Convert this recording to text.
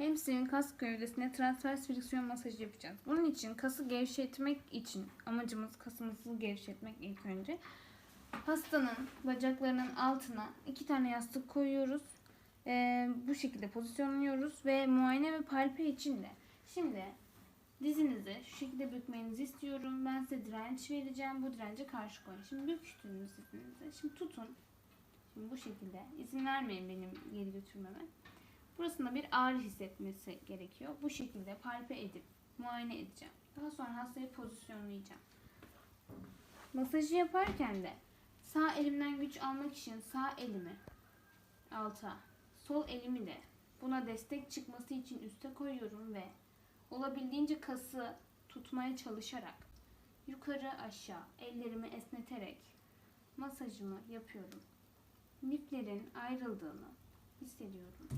Hamstring kas gövdesine transvers friksiyon masajı yapacağız. Bunun için kası gevşetmek için amacımız kasımızı gevşetmek ilk önce. Hastanın bacaklarının altına iki tane yastık koyuyoruz. Ee, bu şekilde pozisyonluyoruz ve muayene ve palpe için de. Şimdi dizinizi şu şekilde bükmenizi istiyorum. Ben size direnç vereceğim. Bu dirence karşı koyun. Şimdi büktünüz dizinizi. Şimdi tutun. Şimdi bu şekilde. İzin vermeyin benim geri götürmeme. Burasında bir ağrı hissetmesi gerekiyor. Bu şekilde palpe edip muayene edeceğim. Daha sonra hastayı pozisyonlayacağım. Masajı yaparken de sağ elimden güç almak için sağ elimi alta, sol elimi de buna destek çıkması için üste koyuyorum ve olabildiğince kası tutmaya çalışarak yukarı aşağı ellerimi esneterek masajımı yapıyorum. Liflerin ayrıldığını hissediyorum.